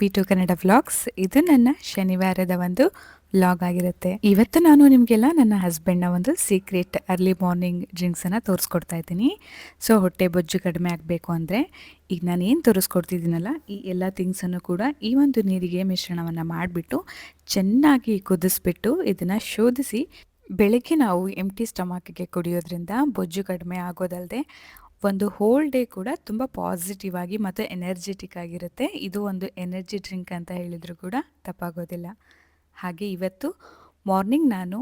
V to Kannada vlogs ಇದು ನನ್ನ ಶನಿವಾರದ ಒಂದು ವ್ಲಾಗ್ ಆಗಿರುತ್ತೆ. ಇವತ್ತು ನಾನು ನಿಮಗೆಲ್ಲ ನನ್ನ ಹಸ್ಬೆಂಡ್ನ ಒಂದು ಸೀಕ್ರೆಟ್ ಅರ್ಲಿ ಮಾರ್ನಿಂಗ್ ಡ್ರಿಂಕ್ಸನ್ನು ತೋರಿಸ್ಕೊಡ್ತಾ ಇದ್ದೀನಿ. ಸೊ ಹೊಟ್ಟೆ ಬೊಜ್ಜು ಕಡಿಮೆ ಆಗಬೇಕು ಅಂದರೆ ಈಗ ನಾನು ಏನು ತೋರಿಸ್ಕೊಡ್ತಿದ್ದೀನಲ್ಲ, ಈ ಎಲ್ಲ ಥಿಂಗ್ಸನ್ನು ಕೂಡ ಈ ಒಂದು ನೀರಿಗೆ ಮಿಶ್ರಣವನ್ನು ಮಾಡಿಬಿಟ್ಟು ಚೆನ್ನಾಗಿ ಕುದಿಸ್ಬಿಟ್ಟು ಇದನ್ನು ಶೋಧಿಸಿ ಬೆಳಗ್ಗೆ ನಾವು ಎಂಟಿ ಸ್ಟಮಕ್ಗೆ ಕುಡಿಯೋದ್ರಿಂದ ಬೊಜ್ಜು ಕಡಿಮೆ ಆಗೋದಲ್ಲದೆ ಒಂದು ಹೋಲ್ ಡೇ ಕೂಡ ತುಂಬ ಪಾಸಿಟಿವ್ ಆಗಿ ಮತ್ತು ಎನರ್ಜೆಟಿಕ್ ಆಗಿರುತ್ತೆ. ಇದು ಒಂದು ಎನರ್ಜಿ ಡ್ರಿಂಕ್ ಅಂತ ಹೇಳಿದರೂ ಕೂಡ ತಪ್ಪಾಗೋದಿಲ್ಲ. ಹಾಗೆ ಇವತ್ತು ಮಾರ್ನಿಂಗ್ ನಾನು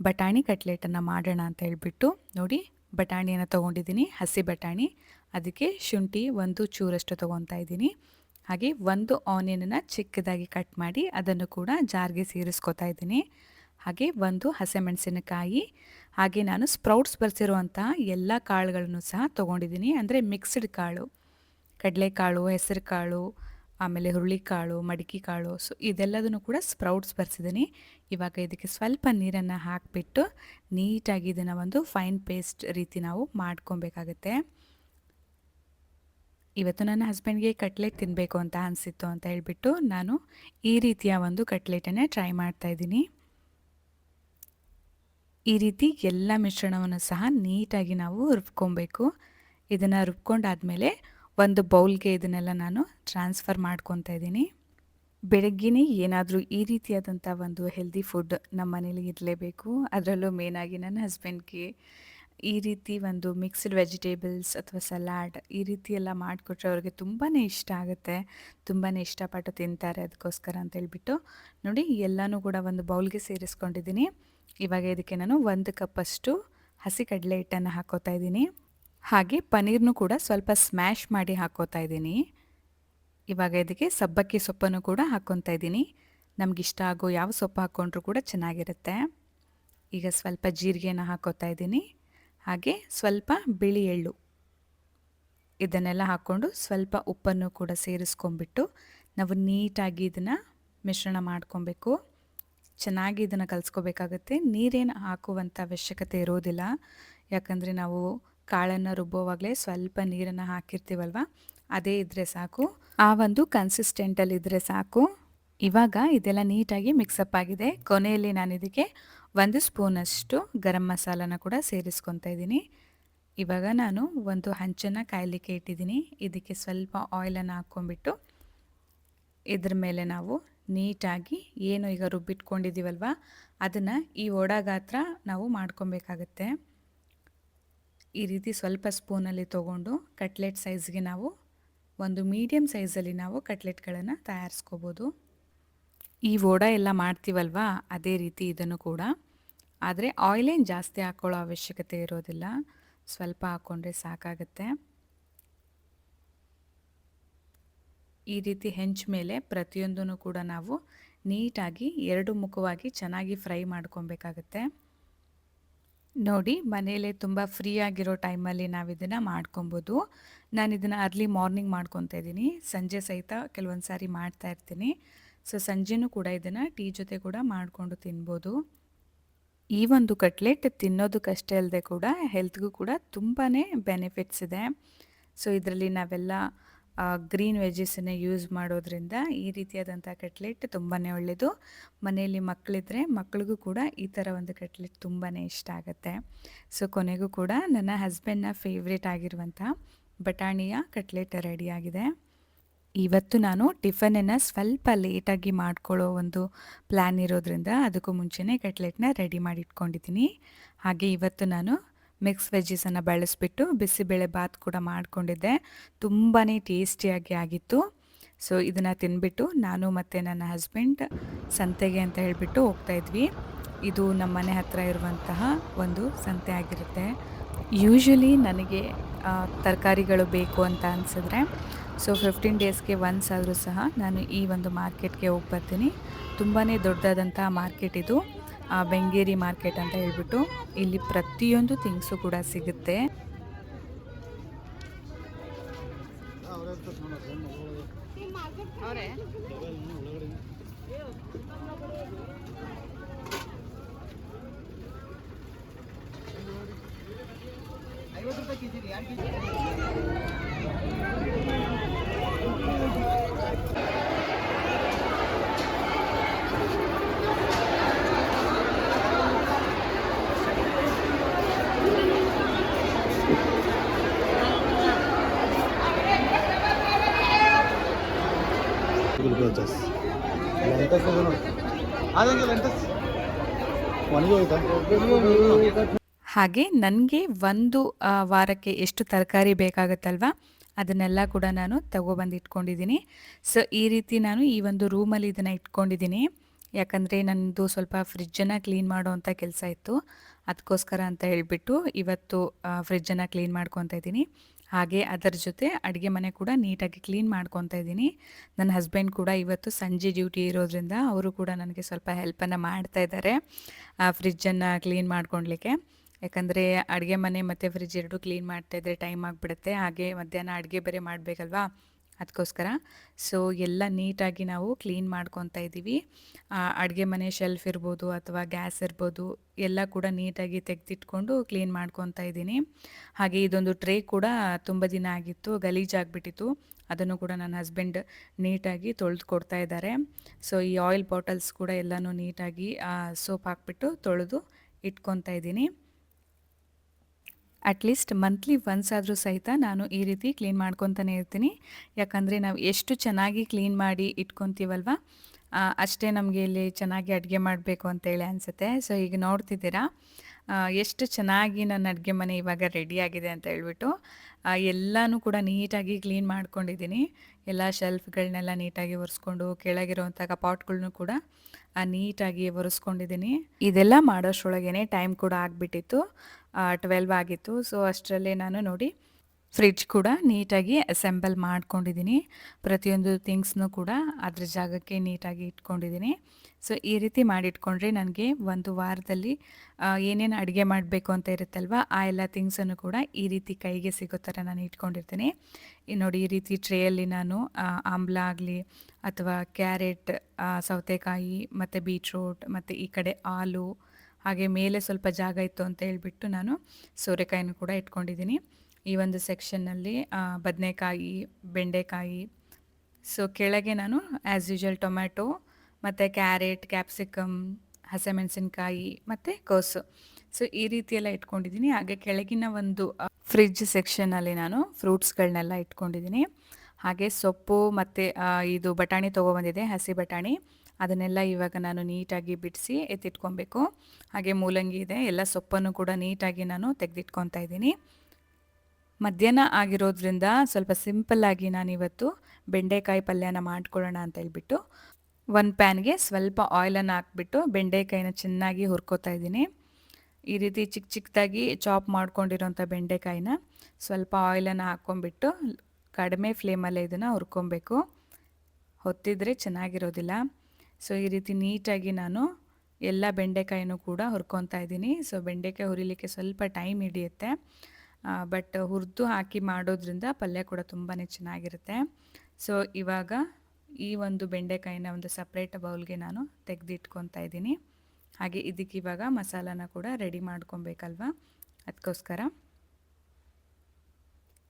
ಬಟಾಣಿ ಕಟ್ಲೆಟನ್ನು ಮಾಡೋಣ ಅಂತ ಹೇಳಿಬಿಟ್ಟು ನೋಡಿ ಬಟಾಣಿಯನ್ನು ತೊಗೊಂಡಿದ್ದೀನಿ, ಹಸಿ ಬಟಾಣಿ. ಅದಕ್ಕೆ ಶುಂಠಿ ಒಂದು ಚೂರಷ್ಟು ತೊಗೊತಾ ಇದ್ದೀನಿ. ಹಾಗೆ ಒಂದು ಆನಿಯನನ್ನು ಚಿಕ್ಕದಾಗಿ ಕಟ್ ಮಾಡಿ ಅದನ್ನು ಕೂಡ ಜಾರ್ಗೆ ಸೇರಿಸ್ಕೊತಾ ಇದ್ದೀನಿ. ಹಾಗೆ ಒಂದು ಹಸಿಮೆಣಸಿನಕಾಯಿ ಹಾಗೆ ನಾನು ಸ್ಪ್ರೌಟ್ಸ್ ಬರ್ಸಿರುವಂಥ ಎಲ್ಲ ಕಾಳುಗಳನ್ನು ಸಹ ತೊಗೊಂಡಿದ್ದೀನಿ. ಅಂದರೆ ಮಿಕ್ಸ್ಡ್ ಕಾಳು, ಕಡಲೆಕಾಳು ಹೆಸರು ಕಾಳು ಆಮೇಲೆ ಹುರುಳಿಕಾಳು ಮಡಿಕೆ ಕಾಳು ಸೊ ಇದೆಲ್ಲದನ್ನು ಕೂಡ ಸ್ಪ್ರೌಟ್ಸ್ ಬರ್ಸಿದ್ದೀನಿ ಇವಾಗ ಇದಕ್ಕೆ ಸ್ವಲ್ಪ ನೀರನ್ನು ಹಾಕಿಬಿಟ್ಟು ನೀಟಾಗಿ ಇದನ್ನು ಒಂದು ಫೈನ್ ಪೇಸ್ಟ್ ರೀತಿ ನಾವು ಮಾಡ್ಕೊಬೇಕಾಗತ್ತೆ. ಇವತ್ತು ನನ್ನ ಹಸ್ಬೆಂಡ್ಗೆ ಕಟ್ಲೆಟ್ ತಿನ್ನಬೇಕು ಅಂತ ಅನಿಸಿತ್ತು ಅಂತ ಹೇಳಿಬಿಟ್ಟು ನಾನು ಈ ರೀತಿಯ ಒಂದು ಕಟ್ಲೆಟನ್ನೇ ಟ್ರೈ ಮಾಡ್ತಾಯಿದ್ದೀನಿ ಈ ರೀತಿ ಎಲ್ಲ ಮಿಶ್ರಣವನ್ನು ಸಹ ನೀಟಾಗಿ ನಾವು ರುಬ್ಕೊಬೇಕು. ಇದನ್ನು ರುಬ್ಕೊಂಡಾದಮೇಲೆ ಒಂದು ಬೌಲ್ಗೆ ಇದನ್ನೆಲ್ಲ ನಾನು ಟ್ರಾನ್ಸ್ಫರ್ ಮಾಡ್ಕೊತಾ ಇದ್ದೀನಿ. ಬೆಳಗ್ಗೆನೇ ಏನಾದರೂ ಈ ರೀತಿಯಾದಂಥ ಒಂದು ಹೆಲ್ದಿ ಫುಡ್ ನಮ್ಮ ಮನೇಲಿ ಇರಲೇಬೇಕು. ಅದರಲ್ಲೂ ಮೇನಾಗಿ ನನ್ನ ಹಸ್ಬೆಂಡ್ಗೆ ಈ ರೀತಿ ಒಂದು ಮಿಕ್ಸ್ಡ್ ವೆಜಿಟೇಬಲ್ಸ್ ಅಥವಾ ಸಲಾಡ್ ಈ ರೀತಿ ಎಲ್ಲ ಮಾಡಿಕೊಟ್ರೆ ಅವ್ರಿಗೆ ತುಂಬಾ ಇಷ್ಟ ಆಗುತ್ತೆ. ತುಂಬಾ ಇಷ್ಟಪಟ್ಟು ತಿಂತಾರೆ ಅದಕ್ಕೋಸ್ಕರ ಅಂತ ಹೇಳ್ಬಿಟ್ಟು. ನೋಡಿ ಎಲ್ಲನೂ ಕೂಡ ಒಂದು ಬೌಲ್ಗೆ ಸೇರಿಸ್ಕೊಂಡಿದ್ದೀನಿ. ಇವಾಗ ಇದಕ್ಕೆ ನಾನು ಒಂದು ಕಪ್ಪಷ್ಟು ಹಸಿ ಕಡಲೆ ಹಿಟ್ಟನ್ನು ಹಾಕೋತಾ ಇದ್ದೀನಿ. ಹಾಗೆ ಪನ್ನೀರ್ನು ಕೂಡ ಸ್ವಲ್ಪ ಸ್ಮ್ಯಾಶ್ ಮಾಡಿ ಹಾಕೋತಾ ಇದ್ದೀನಿ. ಇವಾಗ ಇದಕ್ಕೆ ಸಬ್ಬಕ್ಕಿ ಸೊಪ್ಪನ್ನು ಕೂಡ ಹಾಕ್ಕೊತಾ ಇದ್ದೀನಿ. ನಮಗಿಷ್ಟ ಆಗೋ ಯಾವ ಸೊಪ್ಪು ಹಾಕ್ಕೊಂಡ್ರೂ ಕೂಡ ಚೆನ್ನಾಗಿರುತ್ತೆ. ಈಗ ಸ್ವಲ್ಪ ಜೀರಿಗೆನ ಹಾಕೋತಾ ಇದ್ದೀನಿ. ಹಾಗೆ ಸ್ವಲ್ಪ ಬಿಳಿ ಎಳ್ಳು. ಇದನ್ನೆಲ್ಲ ಹಾಕ್ಕೊಂಡು ಸ್ವಲ್ಪ ಉಪ್ಪನ್ನು ಕೂಡ ಸೇರಿಸ್ಕೊಂಡ್ಬಿಟ್ಟು ನಾವು ನೀಟಾಗಿ ಇದನ್ನು ಮಿಶ್ರಣ ಮಾಡ್ಕೊಬೇಕು. ಚೆನ್ನಾಗಿ ಇದನ್ನು ಕಲಿಸ್ಕೋಬೇಕಾಗತ್ತೆ. ನೀರೇನು ಹಾಕುವಂಥ ಅವಶ್ಯಕತೆ ಇರೋದಿಲ್ಲ. ಯಾಕಂದರೆ ನಾವು ಕಾಳನ್ನು ರುಬ್ಬೋವಾಗಲೇ ಸ್ವಲ್ಪ ನೀರನ್ನು ಹಾಕಿರ್ತೀವಲ್ವ? ಅದೇ ಇದ್ದರೆ ಸಾಕು. ಆ ಒಂದು ಕನ್ಸಿಸ್ಟೆಂಟಲ್ಲಿ ಇದ್ದರೆ ಸಾಕು. ಇವಾಗ ಇದೆಲ್ಲ ನೀಟಾಗಿ ಮಿಕ್ಸಪ್ ಆಗಿದೆ. ಕೊನೆಯಲ್ಲಿ ನಾನು ಇದಕ್ಕೆ ಒಂದು ಸ್ಪೂನಷ್ಟು ಗರಂ ಮಸಾಲನ ಕೂಡ ಸೇರಿಸ್ಕೊತಾ ಇದ್ದೀನಿ. ಇವಾಗ ನಾನು ಒಂದು ಹಂಚನ್ನು ಕಾಯಲಿಕ್ಕೆ ಇಟ್ಟಿದ್ದೀನಿ. ಇದಕ್ಕೆ ಸ್ವಲ್ಪ ಆಯಿಲನ್ನು ಹಾಕ್ಕೊಂಬಿಟ್ಟು ಇದ್ರ ಮೇಲೆ ನಾವು ನೀಟಾಗಿ ಏನು ಈಗ ರುಬ್ಬಿಟ್ಕೊಂಡಿದ್ದೀವಲ್ವ, ಅದನ್ನು ಈ ಒಡಗಾತ್ರ ನಾವು ಮಾಡ್ಕೊಬೇಕಾಗತ್ತೆ. ಈ ರೀತಿ ಸ್ವಲ್ಪ ಸ್ಪೂನಲ್ಲಿ ತೊಗೊಂಡು ಕಟ್ಲೆಟ್ ಸೈಜ್ಗೆ ನಾವು ಒಂದು ಮೀಡಿಯಮ್ ಸೈಜಲ್ಲಿ ನಾವು ಕಟ್ಲೆಟ್ಗಳನ್ನು ತಯಾರಿಸ್ಕೋಬೋದು. ಈ ವೋಡ ಎಲ್ಲ ಮಾಡ್ತೀವಲ್ವ, ಅದೇ ರೀತಿ ಇದನ್ನು ಕೂಡ. ಆದರೆ ಆಯಿಲೇನು ಜಾಸ್ತಿ ಹಾಕ್ಕೊಳ್ಳೋ ಅವಶ್ಯಕತೆ ಇರೋದಿಲ್ಲ. ಸ್ವಲ್ಪ ಹಾಕ್ಕೊಂಡ್ರೆ ಸಾಕಾಗುತ್ತೆ. ಈ ರೀತಿ ಹೆಂಚ್ ಮೇಲೆ ಪ್ರತಿಯೊಂದೂ ಕೂಡ ನಾವು ನೀಟಾಗಿ ಎರಡು ಮುಖವಾಗಿ ಚೆನ್ನಾಗಿ ಫ್ರೈ ಮಾಡ್ಕೊಬೇಕಾಗತ್ತೆ. ನೋಡಿ, ಮನೆಯಲ್ಲೇ ತುಂಬ ಫ್ರೀ ಆಗಿರೋ ಟೈಮಲ್ಲಿ ನಾವು ಇದನ್ನು ಮಾಡ್ಕೊಬೋದು. ನಾನು ಇದನ್ನು ಅರ್ಲಿ ಮಾರ್ನಿಂಗ್ ಮಾಡ್ಕೊತಾ ಇದ್ದೀನಿ. ಸಂಜೆ ಸಹಿತ ಕೆಲವೊಂದು ಸಾರಿ ಮಾಡ್ತಾ ಇರ್ತೀನಿ. ಸೊ ಸಂಜೆನೂ ಕೂಡ ಇದನ್ನು ಟೀ ಜೊತೆ ಕೂಡ ಮಾಡಿಕೊಂಡು ತಿನ್ಬೋದು. ಈ ಒಂದು ಕಟ್ಲೆಟ್ ತಿನ್ನೋದಕ್ಕಷ್ಟೇ ಅಲ್ಲದೆ ಕೂಡ ಹೆಲ್ತ್ಗೂ ಕೂಡ ತುಂಬಾ ಬೆನಿಫಿಟ್ಸ್ ಇದೆ. ಸೊ ಇದರಲ್ಲಿ ನಾವೆಲ್ಲ ಗ್ರೀನ್ ವೆಜ್ಜಸನ್ನು ಯೂಸ್ ಮಾಡೋದ್ರಿಂದ ಈ ರೀತಿಯಾದಂಥ ಕಟ್ಲೆಟ್ ತುಂಬಾ ಒಳ್ಳೆಯದು ಮನೆಯಲ್ಲಿ ಮಕ್ಕಳಿದ್ರೆ ಮಕ್ಕಳಿಗೂ ಕೂಡ ಈ ಥರ ಒಂದು ಕಟ್ಲೆಟ್ ತುಂಬಾ ಇಷ್ಟ ಆಗುತ್ತೆ. ಸೊ ಕೊನೆಗೂ ಕೂಡ ನನ್ನ ಹಸ್ಬೆಂಡ್ನ ಫೇವ್ರೇಟ್ ಆಗಿರುವಂಥ ಬಟಾಣಿಯ ಕಟ್ಲೆಟ್ ರೆಡಿಯಾಗಿದೆ ಇವತ್ತು ನಾನು ಟಿಫನನ್ನು ಸ್ವಲ್ಪ ಲೇಟಾಗಿ ಮಾಡ್ಕೊಳ್ಳೋ ಒಂದು ಪ್ಲ್ಯಾನ್ ಇರೋದ್ರಿಂದ ಅದಕ್ಕೂ ಮುಂಚೆನೇ ಕಟ್ಲೆಟ್ನ ರೆಡಿ ಮಾಡಿ ಇಟ್ಕೊಂಡಿದ್ದೀನಿ ಹಾಗೆ ಇವತ್ತು ನಾನು ಮಿಕ್ಸ್ ವೆಜ್ಜಸನ್ನು ಬಳಸಿಬಿಟ್ಟು ಬಿಸಿಬೇಳೆ ಬಾತ್ ಕೂಡ ಮಾಡಿಕೊಂಡಿದ್ದೆ. ತುಂಬಾ ಟೇಸ್ಟಿಯಾಗಿ ಆಗಿತ್ತು. ಸೊ ಇದನ್ನು ತಿನ್ಬಿಟ್ಟು ನಾನು ಮತ್ತು ನನ್ನ ಹಸ್ಬೆಂಡ್ ಸಂತೆಗೆ ಅಂತ ಹೇಳಿಬಿಟ್ಟು ಹೋಗ್ತಾಯಿದ್ವಿ ಇದು ನಮ್ಮ ಮನೆ ಹತ್ತಿರ ಇರುವಂತಹ ಒಂದು ಸಂತೆ ಆಗಿರುತ್ತೆ. ಯೂಶ್ವಲಿ ನನಗೆ ತರಕಾರಿಗಳು ಬೇಕು ಅಂತ ಅನಿಸಿದ್ರೆ ಸೊ ಫಿಫ್ಟೀನ್ ಡೇಸ್ಗೆ ಒನ್ಸ್ ಆದರೂ ಸಹ ನಾನು ಈ ಒಂದು ಮಾರ್ಕೆಟ್ಗೆ ಹೋಗಿ ಬರ್ತೀನಿ ತುಂಬಾ ದೊಡ್ಡದಾದಂತಹ ಮಾರ್ಕೆಟ್ ಇದು. ಬೆಂಗೇರಿ ಮಾರ್ಕೆಟ್ ಅಂತ ಹೇಳ್ಬಿಟ್ಟು ಇಲ್ಲಿ ಪ್ರತಿಯೊಂದು ಥಿಂಗ್ಸು ಕೂಡ ಸಿಗುತ್ತೆ. ಐವತ್ತು ರೂಪಾಯಿ ಹಾಗೆ ನನಗೆ ಒಂದು ವಾರಕ್ಕೆ ಎಷ್ಟು ತರಕಾರಿ ಬೇಕಾಗುತ್ತಲ್ವಾ, ಅದನ್ನೆಲ್ಲ ಕೂಡ ನಾನು ತಗೊಬಂದು ಇಟ್ಕೊಂಡಿದ್ದೀನಿ. ಸೊ, ಈ ರೀತಿ ನಾನು ಈ ಒಂದು ರೂಮಲ್ಲಿ ಇದನ್ನು ಇಟ್ಕೊಂಡಿದ್ದೀನಿ. ಯಾಕಂದರೆ ನನ್ನದು ಸ್ವಲ್ಪ ಫ್ರಿಜ್ಜನ್ನು ಕ್ಲೀನ್ ಮಾಡೋವಂಥ ಕೆಲಸ ಇತ್ತು. ಅದಕ್ಕೋಸ್ಕರ ಅಂತ ಹೇಳಿಬಿಟ್ಟು ಇವತ್ತು ಫ್ರಿಜ್ಜನ್ನು ಕ್ಲೀನ್ ಮಾಡ್ಕೊತಾ ಇದ್ದೀನಿ. ಹಾಗೆ ಅದರ ಜೊತೆ ಅಡುಗೆ ಮನೆ ಕೂಡ ನೀಟಾಗಿ ಕ್ಲೀನ್ ಮಾಡ್ಕೊತಾ ಇದ್ದೀನಿ. ನನ್ನ ಹಸ್ಬೆಂಡ್ ಕೂಡ ಇವತ್ತು ಸಂಜೆ ಡ್ಯೂಟಿ ಇರೋದ್ರಿಂದ ಅವರು ಕೂಡ ನನಗೆ ಸ್ವಲ್ಪ ಹೆಲ್ಪನ್ನು ಮಾಡ್ತಾ ಇದ್ದಾರೆ, ಆ ಫ್ರಿಜ್ಜನ್ನು ಕ್ಲೀನ್ ಮಾಡ್ಕೊಳ್ಲಿಕ್ಕೆ. ಯಾಕಂದರೆ ಅಡುಗೆ ಮನೆ ಮತ್ತು ಫ್ರಿಜ್ ಎರಡೂ ಕ್ಲೀನ್ ಮಾಡ್ತಾಯಿದ್ರೆ ಟೈಮ್ ಆಗಿಬಿಡುತ್ತೆ, ಹಾಗೆ ಮಧ್ಯಾಹ್ನ ಅಡುಗೆ ಬೇರೆ ಮಾಡಬೇಕಲ್ವಾ? ಅದಕ್ಕೋಸ್ಕರ ಸೊ ಎಲ್ಲ ನೀಟಾಗಿ ನಾವು ಕ್ಲೀನ್ ಮಾಡ್ಕೊತಾ ಇದ್ದೀವಿ. ಅಡುಗೆ ಮನೆ ಶೆಲ್ಫ್ ಇರ್ಬೋದು ಅಥವಾ ಗ್ಯಾಸ್ ಇರ್ಬೋದು, ಎಲ್ಲ ಕೂಡ ನೀಟಾಗಿ ತೆಗೆದಿಟ್ಕೊಂಡು ಕ್ಲೀನ್ ಮಾಡ್ಕೊತಾ ಇದ್ದೀನಿ. ಹಾಗೆ ಇದೊಂದು ಟ್ರೇ ಕೂಡ ತುಂಬ ದಿನ ಆಗಿತ್ತು, ಗಲೀಜಾಗಿಬಿಟ್ಟಿತ್ತು. ಅದನ್ನು ಕೂಡ ನನ್ನ ಹಸ್ಬೆಂಡ್ ನೀಟಾಗಿ ತೊಳೆದು ಕೊಡ್ತಾ ಇದ್ದಾರೆ. ಸೊ ಈ ಆಯಿಲ್ ಬಾಟಲ್ಸ್ ಕೂಡ ಎಲ್ಲನೂ ನೀಟಾಗಿ ಸೋಪ್ ಹಾಕ್ಬಿಟ್ಟು ತೊಳೆದು ಇಟ್ಕೊತಾ ಇದ್ದೀನಿ. ಅಟ್ಲೀಸ್ಟ್ ಮಂತ್ಲಿ ಒನ್ಸ್ ಆದರೂ ಸಹಿತ ನಾನು ಈ ರೀತಿ ಕ್ಲೀನ್ ಮಾಡ್ಕೊತಾನೆ ಇರ್ತೀನಿ. ಯಾಕಂದರೆ ನಾವು ಎಷ್ಟು ಚೆನ್ನಾಗಿ ಕ್ಲೀನ್ ಮಾಡಿ ಇಟ್ಕೊತೀವಲ್ವ? ಅಷ್ಟೇ ನಮಗೆ ಇಲ್ಲಿ ಚೆನ್ನಾಗಿ ಅಡುಗೆ ಮಾಡಬೇಕು ಅಂತೇಳಿ ಅನಿಸುತ್ತೆ. ಸೊ ಈಗ ನೋಡ್ತಿದ್ದೀರಾ? ಎಷ್ಟು ಚೆನ್ನಾಗಿ ನನ್ನ ಅಡುಗೆ ಮನೆ ಇವಾಗ ರೆಡಿಯಾಗಿದೆ ಅಂತ ಹೇಳ್ಬಿಟ್ಟು ಎಲ್ಲನೂ ಕೂಡ ನೀಟಾಗಿ ಕ್ಲೀನ್ ಮಾಡ್ಕೊಂಡಿದ್ದೀನಿ. ಎಲ್ಲ ಶೆಲ್ಫ್ಗಳನ್ನೆಲ್ಲ ನೀಟಾಗಿ ಒರೆಸ್ಕೊಂಡು ಕೆಳಗಿರುವಂಥ ಕಪಾಟ್ಗಳ್ನು ಕೂಡ ನೀಟಾಗಿ ಒರೆಸ್ಕೊಂಡಿದ್ದೀನಿ. ಇದೆಲ್ಲ ಮಾಡೋಷ್ರೊಳಗೇನೆ ಟೈಮ್ ಕೂಡ ಆಗಿಬಿಟ್ಟಿತ್ತು. ಟ್ವೆಲ್ವ್ ಆಗಿತ್ತು. ಸೊ ಅಷ್ಟರಲ್ಲೇ ನಾನು ನೋಡಿ ಫ್ರಿಡ್ಜ್ ಕೂಡ ನೀಟಾಗಿ ಅಸೆಂಬಲ್ ಮಾಡ್ಕೊಂಡಿದ್ದೀನಿ. ಪ್ರತಿಯೊಂದು ಥಿಂಗ್ಸ್ನೂ ಕೂಡ ಅದ್ರ ಜಾಗಕ್ಕೆ ನೀಟಾಗಿ ಇಟ್ಕೊಂಡಿದ್ದೀನಿ. ಸೊ ಈ ರೀತಿ ಮಾಡಿಟ್ಕೊಂಡ್ರೆ ನನಗೆ ಒಂದು ವಾರದಲ್ಲಿ ಏನೇನು ಅಡುಗೆ ಮಾಡಬೇಕು ಅಂತ ಇರುತ್ತಲ್ವ, ಆ ಎಲ್ಲ ಥಿಂಗ್ಸನ್ನು ಕೂಡ ಈ ರೀತಿ ಕೈಗೆ ಸಿಗೋ ಥರ ನಾನು ಇಟ್ಕೊಂಡಿರ್ತೀನಿ. ನೋಡಿ, ಈ ರೀತಿ ಟ್ರೇಯಲ್ಲಿ ನಾನು ಆಮ್ಲ ಆಗಲಿ ಅಥವಾ ಕ್ಯಾರೆಟ್ ಸೌತೆಕಾಯಿ, ಮತ್ತು ಬೀಟ್ರೂಟ್ ಮತ್ತು ಈ ಕಡೆ ಆಲು ಹಾಗೆ ಮೇಲೆ ಸ್ವಲ್ಪ ಜಾಗ ಇತ್ತು ಅಂತ ಹೇಳಿಬಿಟ್ಟು ನಾನು ಸೋರೆಕಾಯಿನೂ ಕೂಡ ಇಟ್ಕೊಂಡಿದ್ದೀನಿ. ಈ ಒಂದು ಸೆಕ್ಷನ್ನಲ್ಲಿ ಬದನೆಕಾಯಿ, ಬೆಂಡೆಕಾಯಿ ಸೊ ಕೆಳಗೆ ನಾನು ಆ್ಯಸ್ ಯೂಶಲ್ ಟೊಮ್ಯಾಟೊ, ಮತ್ತು ಕ್ಯಾರೆಟ್, ಕ್ಯಾಪ್ಸಿಕಮ್, ಹಸಿಮೆಣಸಿನ್ಕಾಯಿ, ಮತ್ತು ಕೋಸು. ಸೊ ಈ ರೀತಿಯೆಲ್ಲ ಇಟ್ಕೊಂಡಿದ್ದೀನಿ. ಹಾಗೆ ಕೆಳಗಿನ ಒಂದು ಫ್ರಿಜ್ ಸೆಕ್ಷನಲ್ಲಿ ನಾನು ಫ್ರೂಟ್ಸ್ಗಳನ್ನೆಲ್ಲ ಇಟ್ಕೊಂಡಿದ್ದೀನಿ. ಹಾಗೆ ಸೊಪ್ಪು ಮತ್ತು ಇದು ಬಟಾಣಿ ತೊಗೊಬಂದಿದೆ ಹಸಿ ಬಟಾಣಿ. ಅದನ್ನೆಲ್ಲ ಇವಾಗ ನಾನು ನೀಟಾಗಿ ಬಿಡಿಸಿ ಎತ್ತಿಟ್ಕೊಬೇಕು. ಹಾಗೆ ಮೂಲಂಗಿ ಇದೆ, ಎಲ್ಲ ಸೊಪ್ಪನ್ನು ಕೂಡ ನೀಟಾಗಿ ನಾನು ತೆಗೆದಿಟ್ಕೊತಾ ಇದ್ದೀನಿ. ಮಧ್ಯಾಹ್ನ ಆಗಿರೋದ್ರಿಂದ ಸ್ವಲ್ಪ ಸಿಂಪಲ್ಲಾಗಿ ನಾನಿವತ್ತು ಬೆಂಡೆಕಾಯಿ ಪಲ್ಯನ ಮಾಡ್ಕೊಳ್ಳೋಣ ಅಂತ ಹೇಳ್ಬಿಟ್ಟು ಒಂದು ಪ್ಯಾನ್ಗೆ ಸ್ವಲ್ಪ ಆಯಿಲನ್ನು ಹಾಕ್ಬಿಟ್ಟು ಬೆಂಡೆಕಾಯಿನ ಚೆನ್ನಾಗಿ ಹುರ್ಕೋತಾ ಇದ್ದೀನಿ. ಈ ರೀತಿ ಚಿಕ್ಕ ಚಿಕ್ಕದಾಗಿ ಚಾಪ್ ಮಾಡ್ಕೊಂಡಿರೋಂಥ ಬೆಂಡೆಕಾಯಿನ ಸ್ವಲ್ಪ ಆಯಿಲನ್ನು ಹಾಕ್ಕೊಂಬಿಟ್ಟು ಕಡಿಮೆ ಫ್ಲೇಮಲ್ಲೇ ಇದನ್ನು ಹುರ್ಕೊಬೇಕು. ಹೊತ್ತಿದ್ರೆ ಚೆನ್ನಾಗಿರೋದಿಲ್ಲ. ಸೊ ಈ ರೀತಿ ನೀಟಾಗಿ ನಾನು ಎಲ್ಲ ಬೆಂಡೆಕಾಯಿನೂ ಕೂಡ ಹುರ್ಕೊತಾ ಇದ್ದೀನಿ. ಸೊ ಬೆಂಡೆಕಾಯಿ ಹುರಿಲಿಕ್ಕೆ ಸ್ವಲ್ಪ ಟೈಮ್ ಹಿಡಿಯುತ್ತೆ. ಬಟ್ ಹುರಿದು ಹಾಕಿ ಮಾಡೋದ್ರಿಂದ ಪಲ್ಯ ಕೂಡ ತುಂಬಾ ಚೆನ್ನಾಗಿರುತ್ತೆ. ಸೊ ಇವಾಗ ಈ ಒಂದು ಬೆಂಡೆಕಾಯಿನ ಒಂದು ಸಪ್ರೇಟ್ ಬೌಲ್ಗೆ ನಾನು ತೆಗೆದಿಟ್ಕೊತಾ ಇದ್ದೀನಿ. ಹಾಗೆ ಇದಕ್ಕೆ ಇವಾಗ ಮಸಾಲಾನ ಕೂಡ ರೆಡಿ ಮಾಡ್ಕೊಬೇಕಲ್ವ? ಅದಕ್ಕೋಸ್ಕರ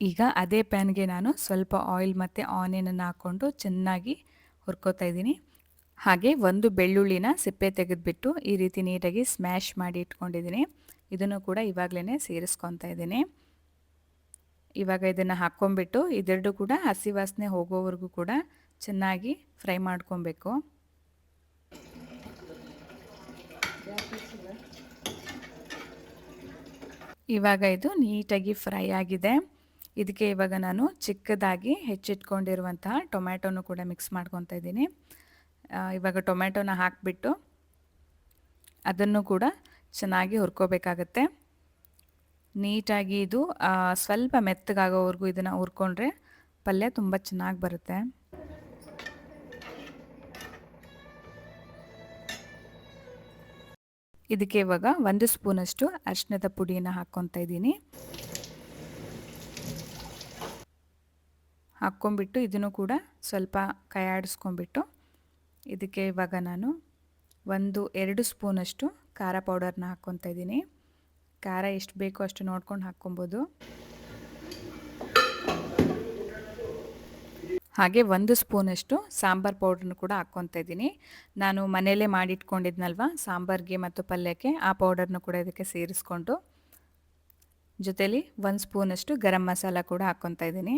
ಈಗ ಅದೇ ಪ್ಯಾನ್ಗೆ ನಾನು ಸ್ವಲ್ಪ ಆಯಿಲ್ ಮತ್ತು ಆನಿಯನನ್ನು ಹಾಕ್ಕೊಂಡು ಚೆನ್ನಾಗಿ ಹುರ್ಕೋತಾ ಇದ್ದೀನಿ. ಹಾಗೆ ಒಂದು ಬೆಳ್ಳುಳ್ಳಿನ ಸಿಪ್ಪೆ ತೆಗೆದುಬಿಟ್ಟು ಈ ರೀತಿ ನೀಟಾಗಿ ಸ್ಮ್ಯಾಶ್ ಮಾಡಿ ಇಟ್ಕೊಂಡಿದ್ದೀನಿ. ಇದನ್ನು ಕೂಡ ಇವಾಗಲೇ ಸೇರಿಸ್ಕೊತಾ ಇದ್ದೀನಿ. ಇವಾಗ ಇದನ್ನು ಹಾಕ್ಕೊಂಬಿಟ್ಟು ಇದೆರಡು ಕೂಡ ಹಸಿ ವಾಸನೆ ಹೋಗೋವರೆಗೂ ಕೂಡ ಚೆನ್ನಾಗಿ ಫ್ರೈ ಮಾಡ್ಕೊಬೇಕು. ಇವಾಗ ಇದು ನೀಟಾಗಿ ಫ್ರೈ ಆಗಿದೆ. ಇದಕ್ಕೆ ಇವಾಗ ನಾನು ಚಿಕ್ಕದಾಗಿ ಹೆಚ್ಚಿಟ್ಕೊಂಡಿರುವಂತಹ ಟೊಮ್ಯಾಟೊನು ಕೂಡ ಮಿಕ್ಸ್ ಮಾಡ್ಕೊತಾ ಇದ್ದೀನಿ. ಇವಾಗ ಟೊಮೆಟೊನ ಹಾಕಿಬಿಟ್ಟು ಅದನ್ನು ಕೂಡ ಚೆನ್ನಾಗಿ ಹುರ್ಕೋಬೇಕಾಗತ್ತೆ. ನೀಟಾಗಿ ಇದು ಸ್ವಲ್ಪ ಮೆತ್ತಗಾಗೋವರೆಗೂ ಇದನ್ನು ಹುರ್ಕೊಂಡ್ರೆ ಪಲ್ಯ ತುಂಬ ಚೆನ್ನಾಗಿ ಬರುತ್ತೆ. ಇದಕ್ಕೆ ಇವಾಗ ಒಂದು ಸ್ಪೂನಷ್ಟು ಅರಿಶಿಣದ ಪುಡಿಯನ್ನು ಹಾಕ್ಕೊತಾ ಇದ್ದೀನಿ. ಹಾಕ್ಕೊಂಬಿಟ್ಟು ಇದನ್ನು ಕೂಡ ಸ್ವಲ್ಪ ಕೈಯಾಡಿಸ್ಕೊಂಬಿಟ್ಟು ಇದಕ್ಕೆ ಇವಾಗ ನಾನು ಒಂದು ಎರಡು ಸ್ಪೂನಷ್ಟು ಖಾರ ಪೌಡರ್ನ ಹಾಕ್ಕೊತಾ ಇದ್ದೀನಿ. ಖಾರ ಎಷ್ಟು ಬೇಕೋ ಅಷ್ಟು ನೋಡ್ಕೊಂಡು ಹಾಕ್ಕೊಬೋದು. ಹಾಗೆ ಒಂದು ಸ್ಪೂನಷ್ಟು ಸಾಂಬಾರ್ ಪೌಡ್ರನ್ನು ಕೂಡ ಹಾಕ್ಕೊತಾ ಇದ್ದೀನಿ. ನಾನು ಮನೆಯಲ್ಲೇ ಮಾಡಿಟ್ಕೊಂಡಿದ್ನಲ್ವ, ಸಾಂಬಾರ್ಗೆ ಮತ್ತು ಪಲ್ಯಕ್ಕೆ ಆ ಪೌಡರ್ನು ಕೂಡ ಇದಕ್ಕೆ ಸೇರಿಸ್ಕೊಂಡು. ಜೊತೇಲಿ ಒಂದು ಸ್ಪೂನಷ್ಟು ಗರಂ ಮಸಾಲ ಕೂಡ ಹಾಕ್ಕೊತಾ ಇದ್ದೀನಿ.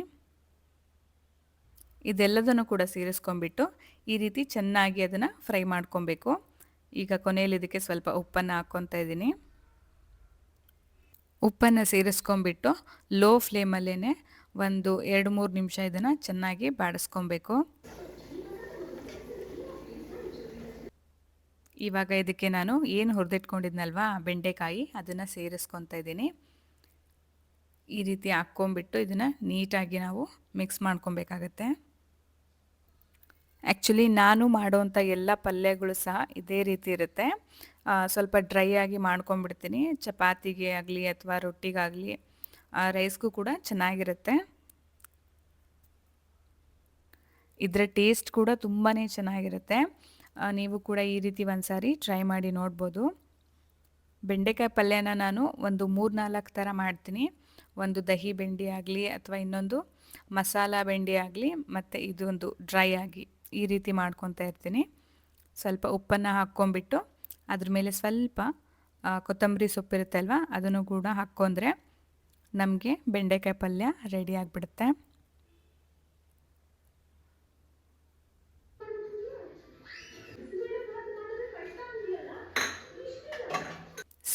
ಇದೆಲ್ಲದನ್ನು ಕೂಡ ಸೇರಿಸ್ಕೊಂಡ್ಬಿಟ್ಟು ಈ ರೀತಿ ಚೆನ್ನಾಗಿ ಅದನ್ನು ಫ್ರೈ ಮಾಡ್ಕೊಬೇಕು. ಈಗ ಕೊನೆಯಲ್ಲಿ ಇದಕ್ಕೆ ಸ್ವಲ್ಪ ಉಪ್ಪನ್ನು ಹಾಕ್ಕೊತಾ ಇದ್ದೀನಿ. ಉಪ್ಪನ್ನು ಸೇರಿಸ್ಕೊಂಡ್ಬಿಟ್ಟು ಲೋ ಫ್ಲೇಮಲ್ಲೇ ಒಂದು ಎರಡು ಮೂರು ನಿಮಿಷ ಇದನ್ನು ಚೆನ್ನಾಗಿ ಬಾಡಿಸ್ಕೊಬೇಕು. ಇವಾಗ ಇದಕ್ಕೆ ನಾನು ಏನು ಹುರಿದಿಟ್ಕೊಂಡಿದ್ನಲ್ವಾ, ಬೆಂಡೆಕಾಯಿ ಅದನ್ನು ಸೇರಿಸ್ಕೊತಾ ಇದ್ದೀನಿ. ಈ ರೀತಿ ಹಾಕ್ಕೊಂಬಿಟ್ಟು ಇದನ್ನು ನೀಟಾಗಿ ನಾವು ಮಿಕ್ಸ್ ಮಾಡ್ಕೊಬೇಕಾಗತ್ತೆ. ಆ್ಯಕ್ಚುಲಿ ನಾನು ಮಾಡುವಂಥ ಎಲ್ಲ ಪಲ್ಯಗಳು ಸಹ ಇದೇ ರೀತಿ ಇರುತ್ತೆ. ಸ್ವಲ್ಪ ಡ್ರೈ ಆಗಿ ಮಾಡ್ಕೊಂಬಿಡ್ತೀನಿ ಚಪಾತಿಗೆ ಆಗಲಿ ಅಥವಾ ರೊಟ್ಟಿಗಾಗಲಿ ರೈಸ್ಗೂ ಕೂಡ ಚೆನ್ನಾಗಿರುತ್ತೆ. ಇದರ ಟೇಸ್ಟ್ ಕೂಡ ತುಂಬಾ ಚೆನ್ನಾಗಿರುತ್ತೆ. ನೀವು ಕೂಡ ಈ ರೀತಿ ಒಂದು ಸಾರಿ ಟ್ರೈ ಮಾಡಿ ನೋಡ್ಬೋದು. ಬೆಂಡೆಕಾಯಿ ಪಲ್ಯನ ನಾನು ಒಂದು ಮೂರು ನಾಲ್ಕು ಥರ ಮಾಡ್ತೀನಿ. ಒಂದು ದಹಿ ಬೆಂಡಿ ಆಗಲಿ ಅಥವಾ ಇನ್ನೊಂದು ಮಸಾಲ ಬೆಂಡಿ ಆಗಲಿ, ಮತ್ತು ಇದೊಂದು ಡ್ರೈ ಆಗಿ. ಈ ರೀತಿ ಮಾಡ್ಕೊತಾ ಇರ್ತೀನಿ. ಸ್ವಲ್ಪ ಉಪ್ಪನ್ನು ಹಾಕ್ಕೊಂಬಿಟ್ಟು ಅದ್ರ ಮೇಲೆ ಸ್ವಲ್ಪ ಕೊತ್ತಂಬರಿ ಸೊಪ್ಪಿರುತ್ತೆ ಅಲ್ವಾ? ಅದನ್ನು ಕೂಡ ಹಾಕ್ಕೊಂಡ್ರೆ ನಮಗೆ ಬೆಂಡೆಕಾಯಿ ಪಲ್ಯ ರೆಡಿ ಆಗಿಬಿಡುತ್ತೆ.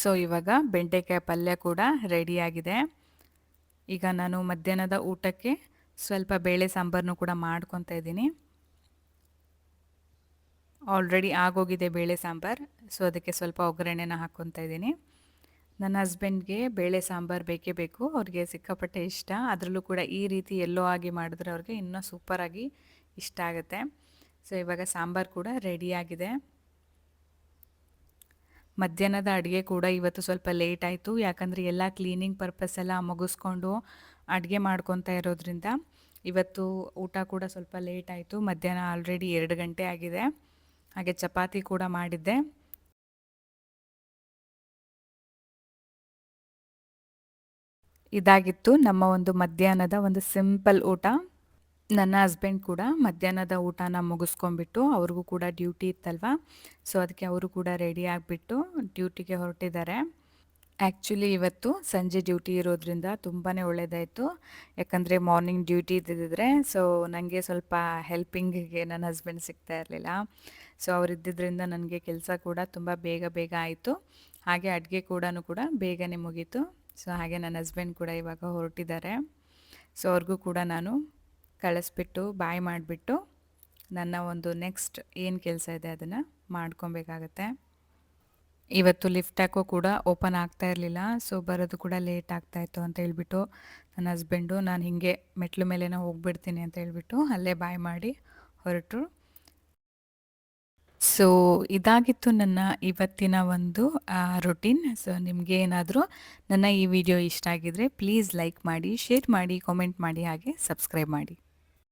ಸೊ, ಇವಾಗ ಬೆಂಡೆಕಾಯಿ ಪಲ್ಯ ಕೂಡ ರೆಡಿಯಾಗಿದೆ ಈಗ ನಾನು ಮಧ್ಯಾಹ್ನದ ಊಟಕ್ಕೆ ಸ್ವಲ್ಪ ಬೇಳೆ ಸಾಂಬಾರನ್ನು ಕೂಡ ಮಾಡ್ಕೊತಾ ಇದ್ದೀನಿ. ಆಲ್ರೆಡಿ ಆಗೋಗಿದೆ ಬೇಳೆ ಸಾಂಬಾರು. ಸೊ ಅದಕ್ಕೆ ಸ್ವಲ್ಪ ಒಗ್ಗರಣೆನ ಹಾಕ್ಕೊತಾ ಇದ್ದೀನಿ. ನನ್ನ ಹಸ್ಬೆಂಡ್ಗೆ ಬೇಳೆ ಸಾಂಬಾರು ಬೇಕೇ ಬೇಕು. ಅವ್ರಿಗೆ ಸಿಕ್ಕಾಪಟ್ಟೆ ಇಷ್ಟ. ಅದರಲ್ಲೂ ಕೂಡ ಈ ರೀತಿ ಎಲ್ಲೋ ಆಗಿ ಮಾಡಿದ್ರೆ ಅವ್ರಿಗೆ ಇನ್ನೂ ಸೂಪರಾಗಿ ಇಷ್ಟ ಆಗುತ್ತೆ. ಸೊ ಇವಾಗ ಸಾಂಬಾರು ಕೂಡ ರೆಡಿಯಾಗಿದೆ ಮಧ್ಯಾಹ್ನದ ಅಡುಗೆ ಕೂಡ ಇವತ್ತು ಸ್ವಲ್ಪ ಲೇಟ್ ಆಯಿತು. ಯಾಕಂದರೆ ಎಲ್ಲ ಕ್ಲೀನಿಂಗ್ ಪರ್ಪಸ್ ಎಲ್ಲ ಮುಗಿಸ್ಕೊಂಡು ಅಡುಗೆ ಮಾಡ್ಕೊತಾ ಇರೋದ್ರಿಂದ ಇವತ್ತು ಊಟ ಕೂಡ ಸ್ವಲ್ಪ ಲೇಟ್ ಆಯಿತು. ಮಧ್ಯಾಹ್ನ ಆಲ್ರೆಡಿ ಎರಡು ಗಂಟೆ ಆಗಿದೆ. ಹಾಗೆ ಚಪಾತಿ ಕೂಡ ಮಾಡಿದ್ದೆ. ಇದಾಗಿತ್ತು ನಮ್ಮ ಒಂದು ಮಧ್ಯಾಹ್ನದ ಒಂದು ಸಿಂಪಲ್ ಊಟ. ನನ್ನ ಹಸ್ಬೆಂಡ್ ಕೂಡ ಮಧ್ಯಾಹ್ನದ ಊಟನ ಮುಗಿಸ್ಕೊಂಡ್ಬಿಟ್ಟು ಅವ್ರಿಗೂ ಕೂಡ ಡ್ಯೂಟಿ ಇತ್ತಲ್ವ? ಸೊ, ಅದಕ್ಕೆ ಅವರು ಕೂಡ ರೆಡಿ ಆಗಿಬಿಟ್ಟು ಡ್ಯೂಟಿಗೆ ಹೊರಟಿದ್ದಾರೆ. ಆ್ಯಕ್ಚುಲಿ ಇವತ್ತು ಸಂಜೆ ಡ್ಯೂಟಿ ಇರೋದ್ರಿಂದ ತುಂಬಾ ಒಳ್ಳೆಯದಾಯಿತು ಯಾಕಂದರೆ ಮಾರ್ನಿಂಗ್ ಡ್ಯೂಟಿ ಇದ್ದಿದ್ದರೆ ಸೊ ನನಗೆ ಸ್ವಲ್ಪ ಹೆಲ್ಪಿಂಗಿಗೆ ನನ್ನ ಹಸ್ಬೆಂಡ್ ಸಿಗ್ತಾ ಇರಲಿಲ್ಲ. ಸೊ ಇದ್ದಿದ್ದರಿಂದ ನನಗೆ ಕೆಲಸ ಕೂಡ ತುಂಬ ಬೇಗ ಬೇಗ ಆಯಿತು. ಹಾಗೆ ಅಡುಗೆ ಕೂಡ ಕೂಡ ಬೇಗನೆ ಮುಗೀತು. ಸೊ ಹಾಗೆ ನನ್ನ ಹಸ್ಬೆಂಡ್ ಕೂಡ ಇವಾಗ ಹೊರಟಿದ್ದಾರೆ. ಸೊ ಅವ್ರಿಗೂ ಕೂಡ ನಾನು ಕಳಿಸ್ಬಿಟ್ಟು, ಬಾಯ್ ಮಾಡಿಬಿಟ್ಟು ನನ್ನ ಒಂದು ನೆಕ್ಸ್ಟ್ ಏನು ಕೆಲಸ ಇದೆ ಅದನ್ನು ಮಾಡ್ಕೊಬೇಕಾಗತ್ತೆ. ಇವತ್ತು ಲಿಫ್ಟ್ ಹಾಕೋ ಕೂಡ ಓಪನ್ ಆಗ್ತಾ ಇರಲಿಲ್ಲ. ಸೊ ಬರೋದು ಕೂಡ ಲೇಟ್ ಆಗ್ತಾಯಿತ್ತು ಅಂತ ಹೇಳ್ಬಿಟ್ಟು ನನ್ನ ಹಸ್ಬೆಂಡು, ನಾನು ಹೀಗೆ ಮೆಟ್ಲು ಮೇಲೇನೋ ಹೋಗ್ಬಿಡ್ತೀನಿ ಅಂತ ಹೇಳ್ಬಿಟ್ಟು ಅಲ್ಲೇ ಬಾಯ್ ಮಾಡಿ ಹೊರಟರು. ಸೊ ಇದಾಗಿತ್ತು ನನ್ನ ಇವತ್ತಿನ ಒಂದು ರೊಟೀನ್ ಸೊ ನಿಮಗೆ ಏನಾದರೂ ನನ್ನ ಈ ವಿಡಿಯೋ ಇಷ್ಟ ಆಗಿದರೆ ಪ್ಲೀಸ್ ಲೈಕ್ ಮಾಡಿ ಶೇರ್ ಮಾಡಿ ಕಾಮೆಂಟ್ ಮಾಡಿ, ಹಾಗೆ ಸಬ್ಸ್ಕ್ರೈಬ್ ಮಾಡಿ.